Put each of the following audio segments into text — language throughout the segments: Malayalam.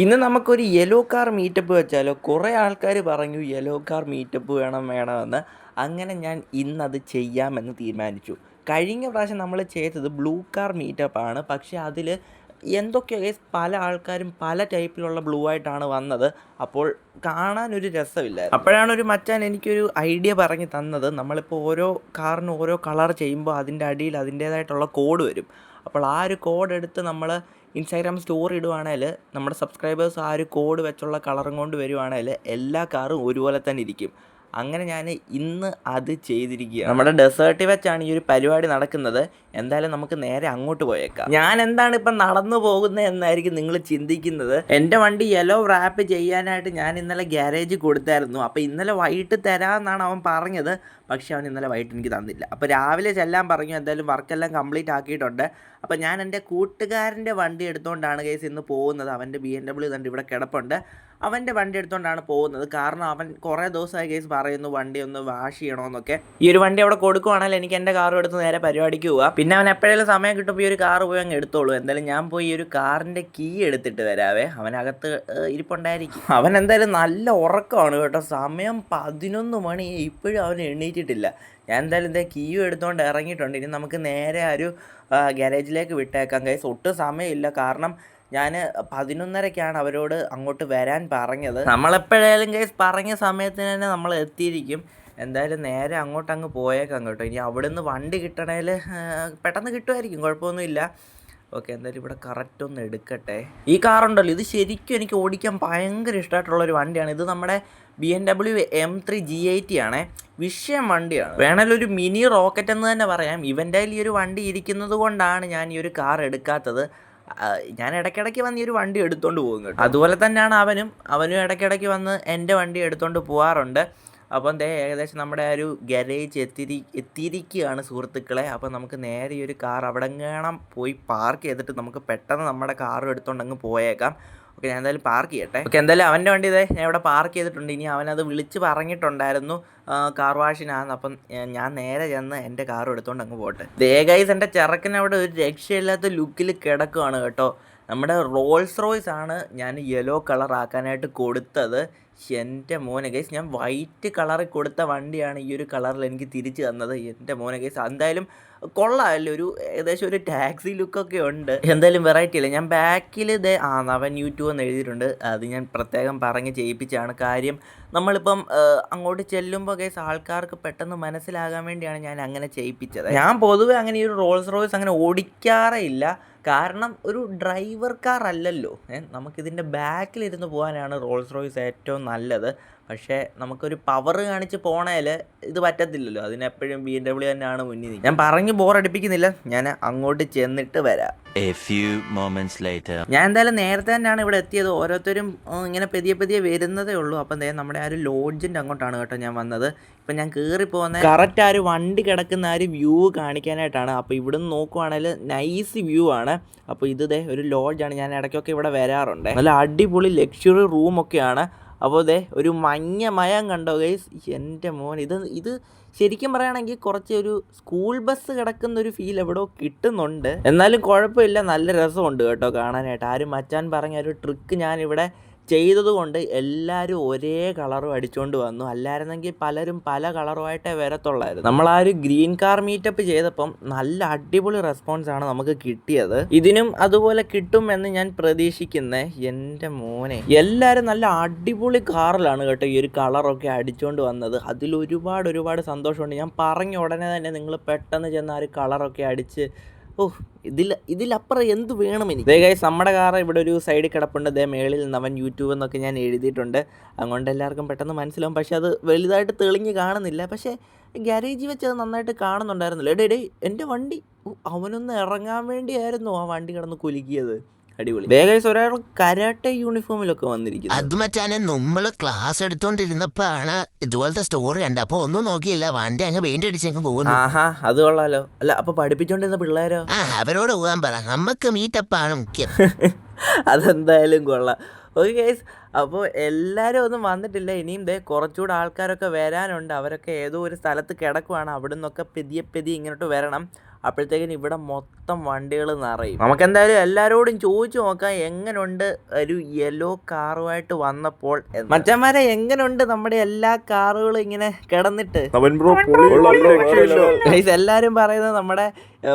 ഇന്ന് നമുക്കൊരു യെല്ലോ കാർ മീറ്റപ്പ് വെച്ചാലോ കുറേ ആൾക്കാർ പറഞ്ഞു യെല്ലോ കാർ മീറ്റപ്പ് വേണം വേണമെന്ന്. അങ്ങനെ ഞാൻ ഇന്നത് ചെയ്യാമെന്ന് തീരുമാനിച്ചു. കഴിഞ്ഞ പ്രാവശ്യം നമ്മൾ ചെയ്തത് ബ്ലൂ കാർ മീറ്റപ്പാണ് പക്ഷേ അതിൽ എന്തൊക്കെയോ പല ആൾക്കാരും പല ടൈപ്പിലുള്ള ബ്ലൂ ആയിട്ടാണ് വന്നത്. അപ്പോൾ കാണാനൊരു രസമില്ല അപ്പോഴാണ് ഒരു മച്ചാൻ എനിക്കൊരു ഐഡിയ പറഞ്ഞ് തന്നത്. നമ്മളിപ്പോൾ ഓരോ കാറിന് ഓരോ കളർ ചെയ്യുമ്പോൾ അതിന്റെ അടിയിൽ അതിന്റേതായിട്ടുള്ള കോഡ് വരും. അപ്പോൾ ആ ഒരു കോഡ് എടുത്ത് നമ്മൾ ഇൻസ്റ്റാഗ്രാം സ്റ്റോറി ഇടുവാണേൽ നമ്മുടെ സബ്സ്ക്രൈബേഴ്സ് ആ ഒരു കോഡ് വെച്ചുള്ള കളറും കൊണ്ട് വരുവാണേൽ എല്ലാ കാറും ഒരുപോലെ തന്നെ ഇരിക്കും. അങ്ങനെ ഞാൻ ഇന്ന് അത് ചെയ്തിരിക്കുക നമ്മുടെ ഡെസേർട്ടിൽ വെച്ചാണ് ഈ ഒരു പരിപാടി നടക്കുന്നത്. എന്തായാലും നമുക്ക് നേരെ അങ്ങോട്ട് പോയേക്കാം. ഞാൻ എന്താണ് ഇപ്പം നടന്നു പോകുന്നത് എന്നായിരിക്കും നിങ്ങൾ ചിന്തിക്കുന്നത്. എന്റെ വണ്ടി യെല്ലോ റാപ്പ് ചെയ്യാനായിട്ട് ഞാൻ ഇന്നലെ ഗ്യാരേജിൽ കൊടുത്തായിരുന്നു. അപ്പോൾ ഇന്നലെ വൈകിട്ട് തരാമെന്നാണ് അവൻ പറഞ്ഞത്. പക്ഷേ അവൻ ഇന്നലെ വൈകിട്ട് എനിക്ക് തന്നില്ല. അപ്പോൾ രാവിലെ ചെല്ലാൻ പറഞ്ഞു. എന്തായാലും വർക്കെല്ലാം കംപ്ലീറ്റ് ആക്കിയിട്ടുണ്ട്. അപ്പോൾ ഞാൻ എന്റെ കൂട്ടുകാരന്റെ വണ്ടി എടുത്തുകൊണ്ടാണ് കേസ് ഇന്ന് പോകുന്നത്. അവന്റെ ബി എം ഡബ്ല്യൂ തന്നെ ഇവിടെ കിടപ്പുണ്ട്. അവന്റെ വണ്ടി എടുത്തുകൊണ്ടാണ് പോകുന്നത്. കാരണം അവൻ കുറേ ദിവസമായി കേസ് പറയുന്നു വണ്ടി ഒന്ന് വാഷ് ചെയ്യണമെന്നൊക്കെ ഈ ഒരു വണ്ടി അവിടെ കൊടുക്കുവാണെങ്കിൽ എനിക്ക് എന്റെ കാറും എടുത്ത് നേരെ പരിപാടിക്ക് പോവാം. പിന്നെ അവൻ എപ്പോഴെങ്കിലും സമയം കിട്ടുമ്പോൾ ഈ ഒരു കാർ പോയി അങ്ങ് എടുത്തോളൂ. എന്തായാലും ഞാൻ പോയി ഈ ഒരു കാറിന്റെ കീ എടുത്തിട്ട് വരാവേ. അവനകത്ത് ഇരിപ്പുണ്ടായിരിക്കും. അവൻ എന്തായാലും നല്ല ഉറക്കമാണ് കേട്ടോ. സമയം പതിനൊന്ന് മണി. ഇപ്പോഴും അവൻ എണീറ്റിട്ടില്ല. ഞാൻ എന്തായാലും ഇതേ കീയും എടുത്തുകൊണ്ട് ഇറങ്ങിയിട്ടുണ്ട്. ഇനി നമുക്ക് നേരെ ആ ഒരു ഗാരേജിലേക്ക് വിട്ടേക്കാം കൈസ് ഒട്ടും സമയമില്ല. കാരണം ഞാൻ പതിനൊന്നരക്കാണ് അവരോട് അങ്ങോട്ട് വരാൻ പറഞ്ഞത്. നമ്മളെപ്പോഴായാലും കേസ് പറഞ്ഞ സമയത്തിന് തന്നെ നമ്മൾ എത്തിയിരിക്കും. എന്തായാലും നേരെ അങ്ങോട്ട് അങ്ങ് പോയേക്കാം കേട്ടോ. ഇനി അവിടെ നിന്ന് വണ്ടി കിട്ടണേൽ പെട്ടെന്ന് കിട്ടുമായിരിക്കും കുഴപ്പമൊന്നുമില്ല. ഓക്കെ എന്തായാലും ഇവിടെ കറക്റ്റ് ഒന്ന് എടുക്കട്ടെ. ഈ കാറുണ്ടല്ലോ ഇത് ശരിക്കും എനിക്ക് ഓടിക്കാൻ ഭയങ്കര ഇഷ്ടമായിട്ടുള്ള ഒരു വണ്ടിയാണ്. ഇത് നമ്മുടെ B M W M three G eighty ആണ്. വിഷയം വണ്ടിയാണ്. വേണമെങ്കിൽ ഒരു മിനി റോക്കറ്റ് എന്ന് തന്നെ പറയാം. ഇവന്റെ ഈ ഒരു വണ്ടി ഇരിക്കുന്നത് കൊണ്ടാണ് ഞാൻ ഈ ഒരു കാർ എടുക്കാത്തത്. ഞാൻ ഇടയ്ക്കിടയ്ക്ക് വന്ന് ഈ ഒരു വണ്ടി എടുത്തുകൊണ്ട് പോകും കേട്ടോ. അതുപോലെ തന്നെയാണ് അവനും. അവനും ഇടയ്ക്കിടയ്ക്ക് വന്ന് എന്റെ വണ്ടി എടുത്തുകൊണ്ട് പോകാറുണ്ട് അപ്പം ദേ ഏകദേശം നമ്മുടെ ആ ഒരു ഗരേജ് എത്തിരി എത്തിയിരിക്കുകയാണ് സുഹൃത്തുക്കളെ. അപ്പം നമുക്ക് നേരെ ഈ ഒരു കാർ അവിടെ പോയി പാർക്ക് ചെയ്തിട്ട് നമുക്ക് പെട്ടെന്ന് നമ്മുടെ കാർ എടുത്തോണ്ട് അങ്ങ് പോയേക്കാം. ഓക്കെ ഞാൻ എന്തായാലും പാർക്ക് ചെയ്യട്ടെ. ഓക്കെ എന്തായാലും അവന്റെ വണ്ടി ഇതേ ഞാൻ ഇവിടെ പാർക്ക് ചെയ്തിട്ടുണ്ട്. ഇനി അവനത് വിളിച്ച് പറഞ്ഞിട്ടുണ്ടായിരുന്നു കാർ വാഷിനാന്ന് അപ്പം ഞാൻ നേരെ ചെന്ന് എന്റെ കാർ എടുത്തുകൊണ്ട് അങ്ങ് പോട്ടെ. ദേ ഗൈസ് എന്റെ ചെറുക്കനവിടെ ഒരു രക്ഷയില്ലാത്ത ലുക്കിൽ കിടക്കുവാണ് കേട്ടോ. നമ്മുടെ റോൾസ് റോയ്സ് ആണ് ഞാൻ യെല്ലോ കളർ ആക്കാനായിട്ട് കൊടുത്തത്. എന്റെ മോനെ ഗൈസ് ഞാൻ വൈറ്റ് കളറിൽ കൊടുത്ത വണ്ടിയാണ് ഈ ഒരു കളറിൽ എനിക്ക് തിരിച്ചു തന്നത്. എന്റെ മോനെ ഗൈസ് എന്തായാലും കൊള്ളാമല്ലോ. ഒരു ഏകദേശം ഒരു ടാക്സി ലുക്കൊക്കെ ഉണ്ട്. എന്തായാലും വെറൈറ്റി അല്ലേ? ഞാൻ ബാക്കിൽ ഇതേ ആ നവൻ യൂട്യൂബ് എന്ന് എഴുതിയിട്ടുണ്ട്. അത് ഞാൻ പ്രത്യേകം പറഞ്ഞ് ചെയ്യിപ്പിച്ചാണ് കാര്യം. നമ്മളിപ്പം അങ്ങോട്ട് ചെല്ലുമ്പോൾ കേസ് ആൾക്കാർക്ക് പെട്ടെന്ന് മനസ്സിലാകാൻ വേണ്ടിയാണ് ഞാൻ അങ്ങനെ ചെയ്യിപ്പിച്ചത്. ഞാൻ പൊതുവെ അങ്ങനെ ഈ ഒരു റോൾസ് റോയ്സ് അങ്ങനെ ഓടിക്കാറേ ഇല്ല. കാരണം ഒരു ഡ്രൈവർ കാർ അല്ലല്ലോ. നമുക്കിതിന്റെ ബാക്കിലിരുന്ന് പോകാനാണ് റോൾസ് റോയ്സ് ഏറ്റവും നല്ലത്. പക്ഷേ നമുക്കൊരു പവർ കാണിച്ച് പോണേൽ ഇത് പറ്റത്തില്ലല്ലോ. അതിനെപ്പോഴും ബി എം ഡബ്ല്യു തന്നെയാണ് മുന്നിൽ നിൽക്കുന്നത്. ഞാൻ പറഞ്ഞ് ബോറടിപ്പിക്കുന്നില്ല ഞാൻ അങ്ങോട്ട് ചെന്നിട്ട് വരാം. A few moments later. ഞാൻ എന്തായാലും നേരത്തെ തന്നെയാണ് ഇവിടെ എത്തിയത്. ഓരോരുത്തരും ഇങ്ങനെ പതിയെ പതിയെ വരുന്നതേ ഉള്ളൂ. അപ്പം ദേ നമ്മുടെ ആ ഒരു ലോഡ്ജിന്റെ അങ്ങോട്ടാണ് കേട്ടോ ഞാൻ വന്നത്. ഇപ്പം ഞാൻ കയറി പോകുന്ന കറക്റ്റ് ആ ഒരു വണ്ടി കിടക്കുന്ന ആ ഒരു വ്യൂ കാണിക്കാനായിട്ടാണ്. അപ്പോൾ ഇവിടെ നിന്ന് നോക്കുവാണെങ്കിൽ നൈസ് വ്യൂ ആണ്. അപ്പോൾ ഇത് ദേ ഒരു ലോഡ്ജാണ് ഞാൻ ഇടയ്ക്കൊക്കെ ഇവിടെ വരാറുണ്ട്. നല്ല അടിപൊളി ലക്ഷറി റൂമൊക്കെയാണ് അപ്പോൾ ദേ ഒരു മഞ്ഞ മയം കണ്ടോ ഗൈസ് എന്റെ മോൻ ഇത് ഇത് ശരിക്കും പറയുകയാണെങ്കിൽ കുറച്ച് ഒരു സ്കൂൾ ബസ് കിടക്കുന്ന ഒരു ഫീൽ എവിടെയോ കിട്ടുന്നുണ്ട്. എന്നാലും കുഴപ്പമില്ല നല്ല രസമുണ്ട് കേട്ടോ കാണാനായിട്ട്. ആരും മച്ചാൻ പറഞ്ഞ ഒരു ട്രിക്ക് ഞാനിവിടെ ചെയ്തതുകൊണ്ട് എല്ലാവരും ഒരേ കളറും അടിച്ചുകൊണ്ട് വന്നു. അല്ലായിരുന്നെങ്കിൽ പലരും പല കളറുമായിട്ടേ വരത്തുള്ളായിരുന്നു. നമ്മൾ ആ ഒരു ഗ്രീൻ കാർ മീറ്റപ്പ് ചെയ്തപ്പം നല്ല അടിപൊളി റെസ്പോൺസ് ആണ് നമുക്ക് കിട്ടിയത്. ഇതിനും അതുപോലെ കിട്ടും എന്ന് ഞാൻ പ്രതീക്ഷിക്കുന്നേ എന്റെ മോനെ. എല്ലാവരും നല്ല അടിപൊളി കാറിലാണ് കേട്ടോ ഈ ഒരു കളറൊക്കെ അടിച്ചുകൊണ്ട് വന്നത്. അതിൽ ഒരുപാട് ഒരുപാട് സന്തോഷമുണ്ട്. ഞാൻ പറഞ്ഞ ഉടനെ തന്നെ നിങ്ങൾ പെട്ടെന്ന് ചെന്ന് ആ ഒരു കളറൊക്കെ അടിച്ച് ഓ ഇതിൽ ഇതിലപ്പുറം എന്ത് വേണം എനിക്ക്? ദേ നമ്മുടെ കാർ ഇവിടെ ഒരു സൈഡിൽ കിടപ്പുണ്ട്. ദേ മേളിൽ നവൻ യൂട്യൂബ് എന്നൊക്കെ ഞാൻ എഴുതിയിട്ടുണ്ട്. അതുകൊണ്ട് എല്ലാവർക്കും പെട്ടെന്ന് മനസ്സിലാവും. പക്ഷേ അത് വലുതായിട്ട് തെളിഞ്ഞ് കാണുന്നില്ല. പക്ഷേ ഗ്യാരേജിൽ വെച്ച് അത് നന്നായിട്ട് കാണുന്നുണ്ടായിരുന്നില്ല. എടേ എടേ എന്റെ വണ്ടി അവനൊന്ന് ഇറങ്ങാൻ വേണ്ടിയായിരുന്നു ആ വണ്ടി കിടന്ന് കുലുക്കിയത്. അടിപൊളി. ദേ ഗൈസ് ഒരാൾ കരാട്ടെ യൂണിഫോമിലൊക്കെ വന്നിരിക്കുന്നു. അത് മച്ചാനെ നമ്മൾ ക്ലാസ് എടുത്തോണ്ടിരുന്നപ്പോഴാണ് ഇതുപോലത്തെ സ്റ്റോറി കണ്ട അപ്പൊ ഒന്നും നോക്കിയില്ല. വണ്ടി അങ്ങ് പെയിന്റ് അടിച്ചങ്ങ് പോകുന്നു. ആഹാ അത് കൊള്ളാലോ. അല്ല അപ്പൊ പഠിപ്പിച്ചോണ്ടിരുന്ന പിള്ളേരോ? ആ അവരോട് പോകാൻ പറ. നമുക്ക് മീറ്റപ്പാണ് മുഖ്യം. അതെന്തായാലും കൊള്ളാം. ഓക്കെ ഗൈസ് അപ്പോൾ എല്ലാവരും ഒന്നും വന്നിട്ടില്ല. ഇനിയും ദേ കുറച്ചുകൂടെ ആൾക്കാരൊക്കെ വരാനുണ്ട്. അവരൊക്കെ ഏതോ ഒരു സ്ഥലത്ത് കിടക്കുവാണ്. അവിടെ നിന്നൊക്കെ പെതിയെ പെതിയെ ഇങ്ങോട്ട് വരണം. അപ്പോഴത്തേക്കിനും ഇവിടെ മൊത്തം വണ്ടികൾ നിറയും. നമുക്ക് എന്തായാലും എല്ലാവരോടും ചോദിച്ചു നോക്കാം എങ്ങനെയുണ്ട് ഒരു യെല്ലോ കാറുമായിട്ട് വന്നപ്പോൾ. മച്ചന്മാരെ എങ്ങനെയുണ്ട് നമ്മുടെ എല്ലാ കാറുകളും ഇങ്ങനെ കിടന്നിട്ട്? അവൻ ബ്രോ ഗൈസ് എല്ലാവരും പറയുന്നത് നമ്മുടെ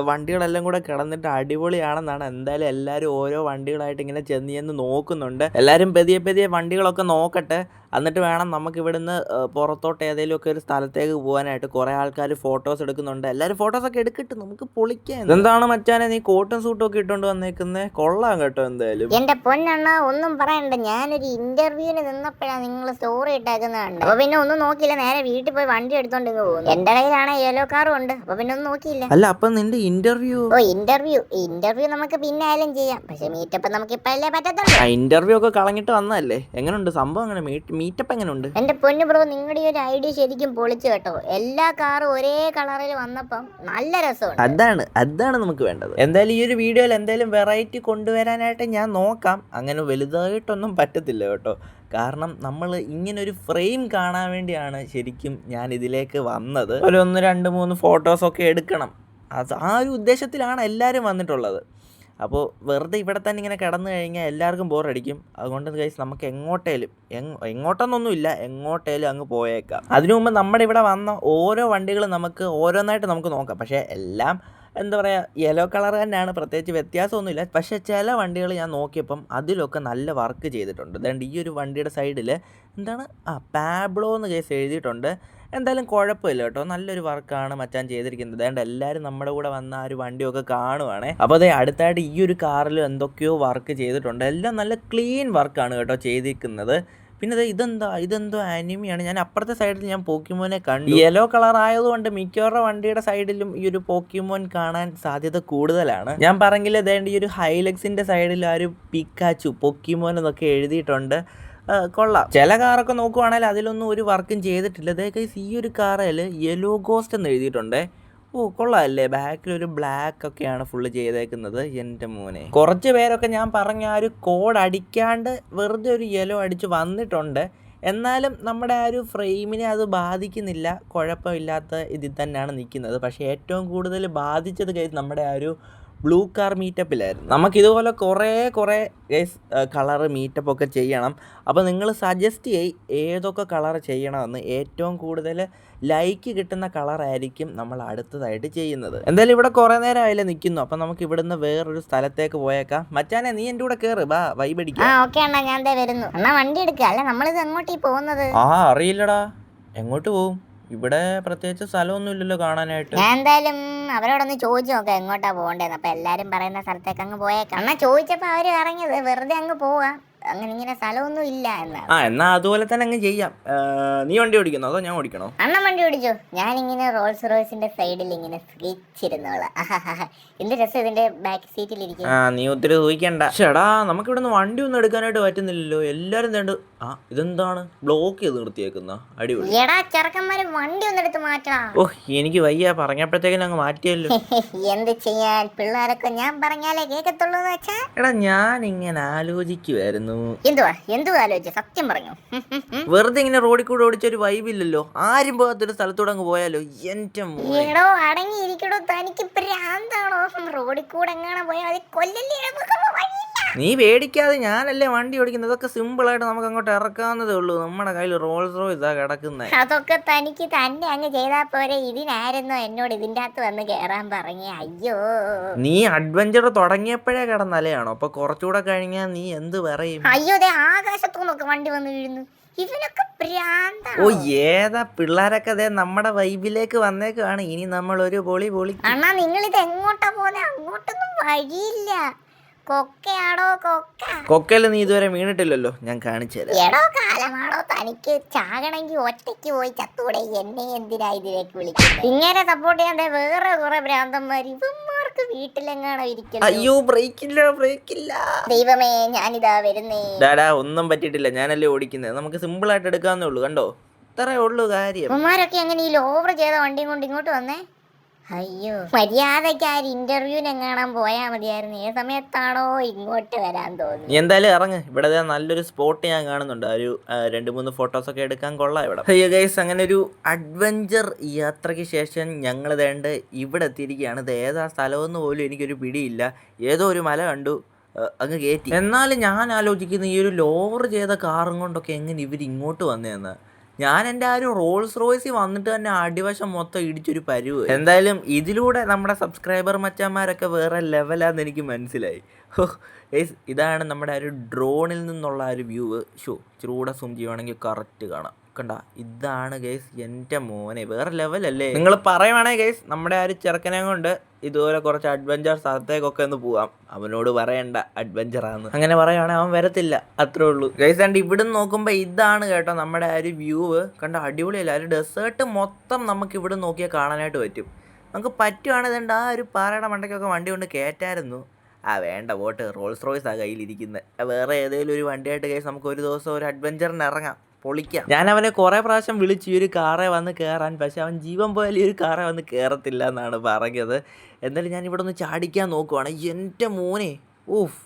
വണ്ടികളെല്ലാം കൂടെ കിടന്നിട്ട് അടിപൊളിയാണെന്നാണ്. എന്തായാലും എല്ലാവരും ഓരോ വണ്ടികളായിട്ട് ഇങ്ങനെ ചെന്ന് ചെന്ന് നോക്കുന്നുണ്ട്. എല്ലാവരും പതിയെ പതിയെ വണ്ടികളൊക്കെ നോക്കട്ടെ. എന്നിട്ട് വേണം നമുക്ക് ഇവിടുന്ന് പുറത്തോട്ട് ഏതെങ്കിലുമൊക്കെ ഒരു സ്ഥലത്തേക്ക് പോകാനായിട്ട്. കുറേ ആൾക്കാർ ഫോട്ടോസ് എടുക്കുന്നുണ്ട്. എല്ലാവരും ഫോട്ടോസൊക്കെ എടുക്കട്ടെ. നമുക്ക് പൊളിക്കാൻ എന്താണ് മച്ചാനെ നീ കോട്ടും സൂട്ടും ഒക്കെ ഇട്ടുകൊണ്ട് വന്നേക്കുന്നത് കൊള്ളാം കേട്ടോ എന്തായാലും. എന്റെ പൊന്നെണ്ണ ഒന്നും പറയണ്ട. ഞാനൊരു ഇന്റർവ്യൂവിന് നിന്നപ്പോഴാണ് നിങ്ങൾ സ്റ്റോറി ഇട്ടേക്കുന്നത് അപ്പൊ പിന്നെ ഒന്നും നോക്കിയില്ല. നേരെ വീട്ടിൽ പോയി വണ്ടി എടുത്തോണ്ട് പോകും പോകുന്നു. എന്റെ കയ്യിലാണ് യെല്ലോ കാറും ഉണ്ട്. അപ്പൊ പിന്നെ ഒന്നും നോക്കിയില്ല. അല്ല അപ്പൊ നിന്റെ ഇന്റർവ്യൂ ഓ ഇന്റർവ്യൂ ഇന്റർവ്യൂ നമുക്ക് പിന്നെ ആയാലും ചെയ്യാം. പക്ഷെ മീറ്റപ്പ് നമുക്ക് ഇപ്പഴല്ലേ പറ്റത്തുള്ളൂ. ആ ഇന്റർവ്യൂ ഒക്കെ കളഞ്ഞിട്ട് വന്നതല്ലേ? എങ്ങനെയുണ്ട് സംഭവം എങ്ങനെ? മീറ്റപ്പ് എങ്ങനെയുണ്ട് എന്റെ പൊന്നു ബ്രോ നിങ്ങളുടെ ഈ ഒരു ഐഡിയ ശരിക്കും പൊളിച്ചു കേട്ടോ. എല്ലാ കാറും ഒരേ കളറിൽ വന്നപ്പം നല്ല രസമുണ്ട്. അതാണ് അതാണ് നമുക്ക് വേണ്ടത്. എന്തായാലും ഈ ഒരു വീഡിയോയിൽ എന്തായാലും വെറൈറ്റി കൊണ്ടുവരാനായിട്ട് ഞാൻ നോക്കാം. അങ്ങനെ വലുതായിട്ടൊന്നും പറ്റത്തില്ല കേട്ടോ. കാരണം നമ്മൾ ഇങ്ങനെ ഒരു ഫ്രെയിം കാണാൻ വേണ്ടിയാണ് ശരിക്കും ഞാൻ ഇതിലേക്ക് വന്നത്. ഒരു ഒന്ന് രണ്ട് മൂന്ന് ഫോട്ടോസൊക്കെ എടുക്കണം. അത് ആ ഒരു ഉദ്ദേശത്തിലാണ് എല്ലാവരും വന്നിട്ടുള്ളത്. അപ്പോൾ വെറുതെ ഇവിടെ തന്നെ ഇങ്ങനെ കിടന്നു കഴിഞ്ഞാൽ എല്ലാവർക്കും ബോറടിക്കും. അതുകൊണ്ട് ഗൈസ് നമുക്ക് എങ്ങോട്ടേലും എങ് എങ്ങോട്ടെന്നൊന്നുമില്ല എങ്ങോട്ടേലും അങ്ങ് പോയേക്കാം. അതിനു മുമ്പ് നമ്മുടെ ഇവിടെ വന്ന ഓരോ വണ്ടികളും നമുക്ക് ഓരോന്നായിട്ട് നമുക്ക് നോക്കാം. പക്ഷേ എല്ലാം എന്താ പറയുക യെല്ലോ കളർ തന്നെയാണ്. പ്രത്യേകിച്ച് വ്യത്യാസമൊന്നുമില്ല. പക്ഷേ ചില വണ്ടികൾ ഞാൻ നോക്കിയപ്പം അതിലൊക്കെ നല്ല വർക്ക് ചെയ്തിട്ടുണ്ട്. അതുകൊണ്ട് ഈ ഒരു വണ്ടിയുടെ സൈഡിൽ എന്താണ്? ആ പാബ്ലോ എന്ന് കേസ് എഴുതിയിട്ടുണ്ട്. എന്തായാലും കുഴപ്പമില്ല കേട്ടോ. നല്ലൊരു വർക്കാണ് മച്ചാൻ ചെയ്തിരിക്കുന്നത്. അതുകൊണ്ട് എല്ലാവരും നമ്മുടെ കൂടെ വന്ന ആ ഒരു വണ്ടിയൊക്കെ കാണുവാണേ. അപ്പോൾ അതെ അടുത്തായിട്ട് ഈ ഒരു കാറിൽ എന്തൊക്കെയോ വർക്ക് ചെയ്തിട്ടുണ്ട്. എല്ലാം നല്ല ക്ലീൻ വർക്കാണ് കേട്ടോ ചെയ്തിരിക്കുന്നത്. പിന്നെ ഇതെന്താ? ഇതെന്തോ ആനിമിയാണ് ഞാൻ അപ്പുറത്തെ സൈഡിൽ ഞാൻ പോക്കിമോനെ കണ്ടു. യെല്ലോ കളർ ആയതുകൊണ്ട് മിക്കവാറും വണ്ടിയുടെ സൈഡിലും ഈ ഒരു പോക്കിമോൻ കാണാൻ സാധ്യത കൂടുതലാണ്. ഞാൻ പറഞ്ഞില്ല ഇതേണ്ട ഈ ഒരു ഹൈലക്സിന്റെ സൈഡിൽ ആ ഒരു പിക്കാച്ചു പൊക്കിമോൻ എന്നൊക്കെ എഴുതിയിട്ടുണ്ട്. കൊള്ളാം. ചില കാറൊക്കെ നോക്കുവാണെങ്കിൽ അതിലൊന്നും ഒരു വർക്കും ചെയ്തിട്ടില്ല. അതേ കൈസ് ഈ ഒരു കാറിൽ യെല്ലോ ഗോസ്റ്റ് എന്ന് എഴുതിയിട്ടുണ്ട്. ഓ കൊള്ളാമല്ലേ ബാക്കിൽ ഒരു ബ്ലാക്ക് ഒക്കെയാണ് ഫുള്ള് ചെയ്തേക്കുന്നത് എന്റെ മോനെ. കുറച്ച് പേരൊക്കെ ഞാൻ പറഞ്ഞ ആ ഒരു കോഡ് അടിക്കാണ്ട് വെറുതെ ഒരു യെല്ലോ അടിച്ച് വന്നിട്ടുണ്ട്. എന്നാലും നമ്മുടെ ആ ഒരു ഫ്രെയിമിനെ അത് ബാധിക്കുന്നില്ല. കുഴപ്പമില്ലാത്ത ഇതിൽ തന്നെയാണ് നിൽക്കുന്നത്. പക്ഷേ ഏറ്റവും കൂടുതൽ ബാധിച്ചത് കഴിഞ്ഞ് നമ്മുടെ ആ ഒരു ബ്ലൂ കാർ മീറ്റപ്പിലായിരുന്നു നമുക്കിതുപോലെ കുറേ കുറേ ഗൈസ് കളർ മീറ്റപ്പ് ഒക്കെ ചെയ്യണം. അപ്പോൾ നിങ്ങൾ സജസ്റ്റ് ചെയ് ഏതൊക്കെ കളർ ചെയ്യണമെന്ന്. ഏറ്റവും കൂടുതൽ ലൈക്ക് കിട്ടുന്ന കളറായിരിക്കും നമ്മൾ അടുത്തതായിട്ട് ചെയ്യുന്നത്. എന്തായാലും ഇവിടെ കുറേ നേരം അതിൽ നിൽക്കുന്നു. അപ്പം നമുക്ക് ഇവിടുന്ന് വേറൊരു സ്ഥലത്തേക്ക് പോയേക്കാം. മച്ചാനെ നീ എന്റെ കൂടെ കയറി ബാ ആ വൈബടിക്കാം ഓക്കെ അണ്ണാ ഞാൻ ദേ വരുന്നു. അണ്ണാ വണ്ടി എടുക്കുക അല്ല നമ്മളിത് എങ്ങോട്ടീ പോകുന്നത്? ആ അറിയില്ലടാ. എങ്ങോട്ട് പോവും? ഇവിടെ പ്രത്യേകിച്ച് സ്ഥലമൊന്നും ഇല്ലല്ലോ കാണാനായിട്ട്. ഞാൻ എന്തായാലും അവരോടൊന്ന് ചോദിച്ചു നോക്കാം എങ്ങോട്ടാ പോകണ്ടേന്ന്. അപ്പൊ എല്ലാരും പറയുന്ന സ്ഥലത്തേക്ക് അങ്ങ് പോയേക്കാം. എന്നാ ചോദിച്ചപ്പോ അവർ ഇറങ്ങിയത് വെറുതെ അങ്ങ് പോവാ. അങ്ങനെ ഇങ്ങനെ സ്ഥലമൊന്നും ഇല്ല എന്നാ. ആ എന്നാ അതുപോലെ തന്നെ അങ്ങ് ചെയ്യാം. ഏ, നീ വണ്ടി ഓടിക്കണോ അതോ ഞാൻ ഓടിക്കണോ? അണ്ണൻ വണ്ടി ഓടിച്ചു? ഇങ്ങനെ റോൾസ് റോയ്സിന്റെ സൈഡിൽ ഇങ്ങനെ സ്കെച്ചിരുന്നോളാം. എന്ത് രസം ഇതിന്റെ ബാക്ക് സീറ്റിൽ ഇരിക്കും ആ നീ ഒത്തിരി ചോദിക്കണ്ട ചേടാ നമുക്ക് ഇവിടെ നിന്ന് വണ്ടി ഒന്നും എടുക്കാനായിട്ട് പറ്റുന്നില്ലല്ലോ. എല്ലാരും ആ ഇതെന്താണ്? ബ്ലോക്ക് ചെയ്ത് നിർത്തിയേക്കുന്ന. അടിപൊളി. എടാ ചെറുക്കന്മാര് വണ്ടി ഒന്നെടുത്ത് മാറ്റണം ഓ എനിക്ക് വയ്യ. പറഞ്ഞപ്പോഴത്തേക്കും അങ്ങ് മാറ്റിയല്ലോ. എന്ത് ചെയ്യാൻ? പിള്ളേരൊക്കെ ഞാൻ പറഞ്ഞാലേ കേക്കത്തുള്ളൂ എന്ന് വെച്ചാ? എടാ ഞാൻ ഇങ്ങനെ ആലോചിക്കുമായിരുന്നു എന്തുവാ? എന്തുവാ ആലോചിച്ച? സത്യം പറഞ്ഞു. വെറുതെ ഇങ്ങനെ റോഡിൽ കൂടെ ഓടിച്ച ഓടിച്ചൊരു വൈബില്ലല്ലോ ആരും പോകാത്തൊരു സ്ഥലത്തൂടെ അങ്ങ് പോയാലോ? എന്റെ മോനെ. അടങ്ങി ഇരിക്കടോ തനിക്ക് പ്രാന്താണോ റോഡിൽ കൂടെ എങ്ങനെ പോയാൽ കൊല്ലല്ലേ. നീ പേടിക്കാതെ ഞാനല്ലേ വണ്ടി ഓടിക്കുന്നത്? അതൊക്കെ സിമ്പിളായിട്ട് നമുക്ക് അങ്ങോട്ട് ഇറക്കാവുന്നതേ ഉള്ളൂ. നമ്മുടെ കയ്യിൽ റോൾസ് റോ ഇതാ കിടക്കുന്നത് അതൊക്കെ തനിക്ക് തന്നെ അങ്ങ് ചെയ്താൽ പോരെ. ഇതിനായിരുന്നു എന്നോട് ഇതിന്റെ അകത്ത് വന്ന് കേറാൻ പറഞ്ഞേ? അയ്യോ. നീ അഡ്വഞ്ചർ തുടങ്ങിയപ്പോഴേ കിടന്നലയാണോ അപ്പൊ കുറച്ചുകൂടെ കഴിഞ്ഞാൽ നീ എന്ത് പറയും? അയ്യോ ദേ ആകാശത്തുനിന്നൊക്കെ വണ്ടി വന്ന് വീഴുന്നു. ഇവനൊക്കെ ഓ ഏതാ പിള്ളേരൊക്കെ അതെ നമ്മുടെ വൈബിലേക്ക് വന്നേക്കാണ് ഇനി നമ്മൾ ഒരു പൊളി പൊളി അണ്ണാ നിങ്ങൾ ഇത് എങ്ങോട്ടാ പോലെ അങ്ങോട്ടൊന്നും വഴിയില്ല. കൊക്കയാടോ കൊക്ക. കൊക്കയിൽ നീ ഇതുവരെ വീണിട്ടില്ലല്ലോ? ഞാൻ കാണിച്ചു തരാം. എടോ കാലമാടോ തനിക്ക്? ചാകണമെങ്കിൽ ഒറ്റയ്ക്ക് പോയി ചത്തൂടെ. എന്നെ എന്തിനാ ഇതിലേക്ക് വിളിക്കുന്നത്? ഇങ്ങനെ സപ്പോർട്ട് ചെയ്യാൻ വേറെ കുറെ ഭ്രാന്തന്മാർ ഇവന്മാർക്ക് വീട്ടിലെങ്ങാണോ ഇരിക്കുന്നത്? അയ്യോ ബ്രേക്കില്ല ബ്രേക്കില്ല. ദൈവമേ ഞാനിതാ വരുന്നേ. ഡാഡാ ഒന്നും പറ്റിയിട്ടില്ല. ഞാനല്ലേ ഓടിക്കുന്നത് നമുക്ക് സിമ്പിൾ ആയിട്ട് എടുക്കാന്നേ ഉള്ളൂ. കണ്ടോ? ഇത്രേ ഉള്ളൂ കാര്യം. ഇവന്മാരൊക്കെ എങ്ങനെ ഈ ലോവർ ചെയ്ത വണ്ടിയും കൊണ്ട് ഇങ്ങോട്ട് വന്നേ? അയ്യോ മര്യാദയ്ക്ക് ആ ഒരു പോയാ മതിയായിരുന്നു. ഏ സമയത്താണോ ഇങ്ങോട്ട് വരാൻ തോന്നി എന്തായാലും ഇറങ്ങ്. ഇവിടെ നല്ലൊരു സ്പോട്ട് ഞാൻ കാണുന്നുണ്ട്. ഒരു ആ, രണ്ട് മൂന്ന് ഫോട്ടോസൊക്കെ എടുക്കാൻ കൊള്ളാം ഇവിടെ. അയ്യോ ഗൈസ് അങ്ങനെ ഒരു അഡ്വഞ്ചർ യാത്രയ്ക്ക് ശേഷം ഞങ്ങൾ വേണ്ട ഇവിടെ എത്തിയിരിക്കുകയാണ്. ഇത് ഏതാ സ്ഥലമെന്ന് പോലും എനിക്കൊരു പിടിയില്ല. ഏതോ ഒരു മല കണ്ടു അങ്ങ് കയറ്റി എന്നാലും ഞാൻ ആലോചിക്കുന്ന ഈ ഒരു ലോവർ ചെയ്ത കാറും കൊണ്ടൊക്കെ എങ്ങനെ ഇവർ ഇങ്ങോട്ട് വന്നതെന്ന് ഞാൻ എന്റെ ആ ഒരു റോൾസ് റോയ്സിൽ വന്നിട്ട് തന്നെ അടിവശം മൊത്തം ഇടിച്ചൊരു പരുവ് എന്തായാലും ഇതിലൂടെ നമ്മുടെ സബ്സ്ക്രൈബർ മച്ചന്മാരൊക്കെ വേറെ ലെവലാന്ന് എനിക്ക് മനസ്സിലായി. ഹോ ഇതാണ് നമ്മുടെ ആ ഒരു ഡ്രോണിൽ നിന്നുള്ള ഒരു വ്യൂ ഷോ കൂടെ സൂം ചെയ്യുവാണെങ്കിൽ കറക്റ്റ് കാണാം. കണ്ട ഇതാണ് ഗൈസ് എന്റെ മോനെ. വേറെ ലെവലല്ലേ നിങ്ങൾ പറയുവാണെങ്കിൽ ഗൈസ് നമ്മുടെ ആ ഒരു ചെറുക്കനെ കൊണ്ട് ഇതുപോലെ കുറച്ച് അഡ്വഞ്ചർ സ്ഥലത്തേക്കൊക്കെ ഒന്ന് പോവാം. അവനോട് പറയണ്ട അഡ്വഞ്ചർ ആണ് അങ്ങനെ പറയുവാണെങ്കിൽ അവൻ വരത്തില്ല അത്രേ ഉള്ളൂ. ഗൈസ് ആൻഡ് ഇവിടുന്ന് നോക്കുമ്പോൾ ഇതാണ് കേട്ടോ നമ്മുടെ ആ ഒരു വ്യൂ കണ്ട അടിപൊളിയല്ല? ആ ഒരു ഡെസേർട്ട് മൊത്തം നമുക്ക് ഇവിടെ നോക്കിയാൽ കാണാനായിട്ട് പറ്റും. നമുക്ക് പറ്റുവാണെങ്കിൽ ആ ഒരു പാറയുടെ മണ്ടയ്ക്കൊക്കെ വണ്ടി കൊണ്ട് കയറ്റായിരുന്നു ആ വേണ്ട പോട്ട്. റോൾസ് റോയ്സ് ആ കയ്യിലിരിക്കുന്നത് വേറെ ഏതെങ്കിലും ഒരു വണ്ടിയായിട്ട് കേസ് നമുക്ക് ഒരു ദിവസം ഒരു അഡ്വഞ്ചറിന് ഇറങ്ങാം. പൊളിക്കാം. ഞാൻ അവനെ കുറേ പ്രാവശ്യം വിളിച്ചു ഈ ഒരു കാറെ വന്ന് കയറാൻ പക്ഷെ അവൻ ജീവൻ പോയാൽ ഈ ഒരു കാറെ വന്ന് കയറത്തില്ല എന്നാണ് പറഞ്ഞത്. എന്തായാലും ഞാൻ ഇവിടെ ഒന്ന് ചാടിക്കാൻ നോക്കുവാണ്. എന്റെ മോനെ. ഊഫ്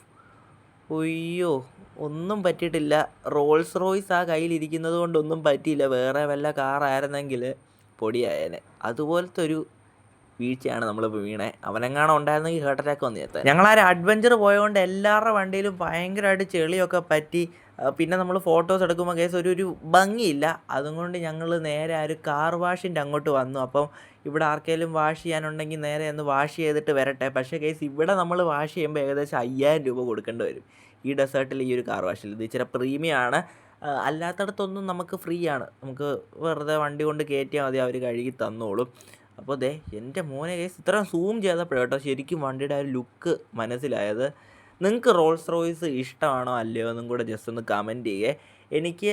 ഒയ്യോ ഒന്നും പറ്റിയിട്ടില്ല. റോൾസ് റോയ്സ് ആ കയ്യിലിരിക്കുന്നത് കൊണ്ടൊന്നും പറ്റിയില്ല. വേറെ വല്ല കാറായിരുന്നെങ്കിൽ പൊടിയായേനെ. അതുപോലത്തെ ഒരു വീഴ്ചയാണ് നമ്മളിപ്പോൾ വീണേ. അവനെങ്ങാണോ ഉണ്ടായിരുന്നെങ്കിൽ ഹാർട്ട് അറ്റാക്ക് വന്നു ചേർത്ത് ഒരു അഡ്വഞ്ചർ പോയതുകൊണ്ട് എല്ലാവരുടെ വണ്ടിയിലും ഭയങ്കരമായിട്ട് ചെളിയൊക്കെ പറ്റി. പിന്നെ നമ്മൾ ഫോട്ടോസ് എടുക്കുമ്പോൾ കേസ് ഒരു ഒരു ഭംഗിയില്ല. അതുകൊണ്ട് ഞങ്ങൾ നേരെ ആ ഒരു കാർ വാഷിന്റെ അങ്ങോട്ട് വന്നു. അപ്പം ഇവിടെ ആർക്കെങ്കിലും വാഷ് ചെയ്യാനുണ്ടെങ്കിൽ നേരെ ഒന്ന് വാഷ് ചെയ്തിട്ട് വരട്ടെ. പക്ഷേ കേസ് ഇവിടെ നമ്മൾ വാഷ് ചെയ്യുമ്പോൾ ഏകദേശം അയ്യായിരം രൂപ കൊടുക്കേണ്ടി വരും. ഈ ഡെസേർട്ടിൽ ഈ ഒരു കാർ വാഷിൽ ഇത് ഇച്ചിരി പ്രീമിയം ആണ്. അല്ലാത്തടത്തൊന്നും നമുക്ക് ഫ്രീ ആണ്. നമുക്ക് വെറുതെ വണ്ടി കൊണ്ട് കയറ്റിയാൽ മതി അവർ കഴുകി തന്നോളും. അപ്പോൾ ദേ എന്റെ മോനെ കേസ് ഇത്ര സൂം ചെയ്തപ്പോഴാണ് കേട്ടോ ശരിക്കും വണ്ടിയുടെ ആ ഒരു ലുക്ക് മനസ്സിലായത്. നിങ്ങൾക്ക് റോൾസ് റോയ്സ് ഇഷ്ടമാണോ അല്ലയോ എന്നും കൂടെ ജസ്റ്റ് ഒന്ന് കമന്റ് ചെയ്യേ. എനിക്ക്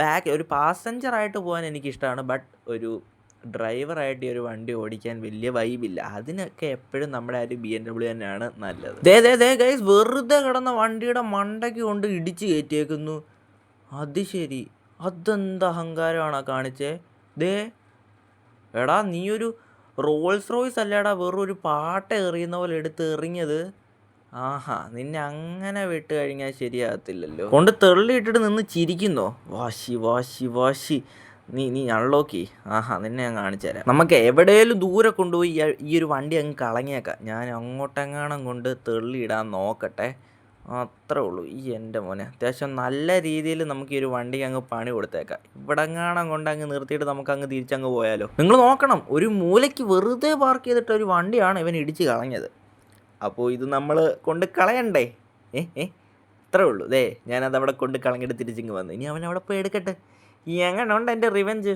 ബാക്ക് ഒരു പാസഞ്ചറായിട്ട് പോകാൻ എനിക്കിഷ്ടമാണ് ബട്ട് ഒരു ഡ്രൈവറായിട്ട് ഈ ഒരു വണ്ടി ഓടിക്കാൻ വലിയ വൈബില്ല അതിനൊക്കെ എപ്പോഴും നമ്മുടെ ആ ഒരു ബി എം ഡബ്ല്യു തന്നെയാണ് നല്ലത്. ദേ ദേ ദേ ഗൈസ് വെറുതെ കിടന്ന വണ്ടിയുടെ മണ്ടയ്ക്ക് കൊണ്ട് ഇടിച്ച് കയറ്റിയേക്കുന്നു. അത് ശരി. അതെന്ത് അഹങ്കാരമാണോ കാണിച്ചേ? ദേ എടാ നീ ഒരു റോൾസ് റോയ്സ് അല്ലേടാ വെറൊരു പാട്ട എറിയുന്ന പോലെ എടുത്ത് എറിഞ്ഞത്. ആഹാ നിന്നെ അങ്ങനെ വിട്ട് കഴിഞ്ഞാൽ ശരിയാകത്തില്ലല്ലോ. കൊണ്ട് തെള്ളിയിട്ടിട്ട് നിന്ന് ചിരിക്കുന്നോ? വാശി വാശി വാശി. നീ നീ അൺലോക്കി ആഹാ നിന്നെ ഞാൻ കാണിച്ചു തരാം. നമുക്ക് എവിടെയെങ്കിലും ദൂരെ കൊണ്ടുപോയി ഈ- ഈ ഒരു വണ്ടി അങ്ങ് കളങ്ങിയേക്കാം ഞാൻ അങ്ങോട്ടെങ്ങാണം കൊണ്ട് തെള്ളിയിടാൻ നോക്കട്ടെ. അത്രേ ഉള്ളൂ. ഈ എന്റെ മോനെ. അത്യാവശ്യം നല്ല രീതിയിൽ നമുക്ക് ഈ ഒരു വണ്ടിക്ക് അങ്ങ് പണി കൊടുത്തേക്കാം. ഇവിടെ എങ്ങാണം കൊണ്ട് അങ്ങ് നിർത്തിയിട്ട് നമുക്ക് അങ്ങ് തിരിച്ചങ്ങ് പോയാലോ? നിങ്ങൾ നോക്കണം. ഒരു മൂലയ്ക്ക് വെറുതെ പാർക്ക് ചെയ്തിട്ട് ഒരു വണ്ടിയാണ് ഇവൻ ഇടിച്ച് കളഞ്ഞത്. അപ്പോൾ ഇത് നമ്മൾ കൊണ്ട് കളയണ്ടേ? ഏ ഏ ഇത്രേ ഉള്ളൂ. ദേ ഞാനത് അവിടെ കൊണ്ട് കളഞ്ഞിട്ട് തിരിച്ചിങ്ങ് വന്നു. ഇനി അവൻ അവിടെ പോയി എടുക്കട്ടെ? എങ്ങനെ ഉണ്ട് എന്റെ റിവെഞ്ച്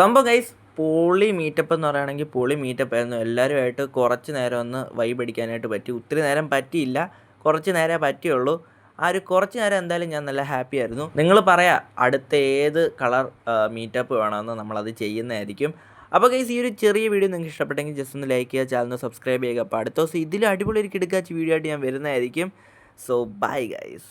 സംഭവം ഗൈസ് പൊളി മീറ്റപ്പ് എന്ന് പറയുകയാണെങ്കിൽ പൊളി മീറ്റപ്പ് ആയിരുന്നു. എല്ലാവരുമായിട്ട് കുറച്ച് നേരം ഒന്ന് വൈബ് അടിക്കാനായിട്ട് പറ്റി. ഒത്തിരി നേരം പറ്റിയില്ല. കുറച്ച് നേരമേ പറ്റിയുള്ളൂ. ആ ഒരു കുറച്ച് നേരം എന്തായാലും ഞാൻ നല്ല ഹാപ്പി ആയിരുന്നു. നിങ്ങൾ പറയാം അടുത്ത ഏത് കളർ മീറ്റപ്പ് വേണമെന്ന് നമ്മളത് ചെയ്യുന്നതായിരിക്കും. അപ്പോൾ ഗൈസ് ഈ ഒരു ചെറിയ വീഡിയോ നിങ്ങൾക്ക് ഇഷ്ടപ്പെട്ടെങ്കിൽ ജസ്റ്റ് ഒന്ന് ലൈക്ക് ചെയ്യുക ചാനൽ സബ്സ്ക്രൈബ് ചെയ്യുക. അപ്പോൾ അടുത്ത ദിവസം ഇതിൽ അടിപൊളി ഒരു കിടക്കാച്ച വീഡിയോ ആയിട്ട് ഞാൻ വരുന്നതായിരിക്കും. So bye guys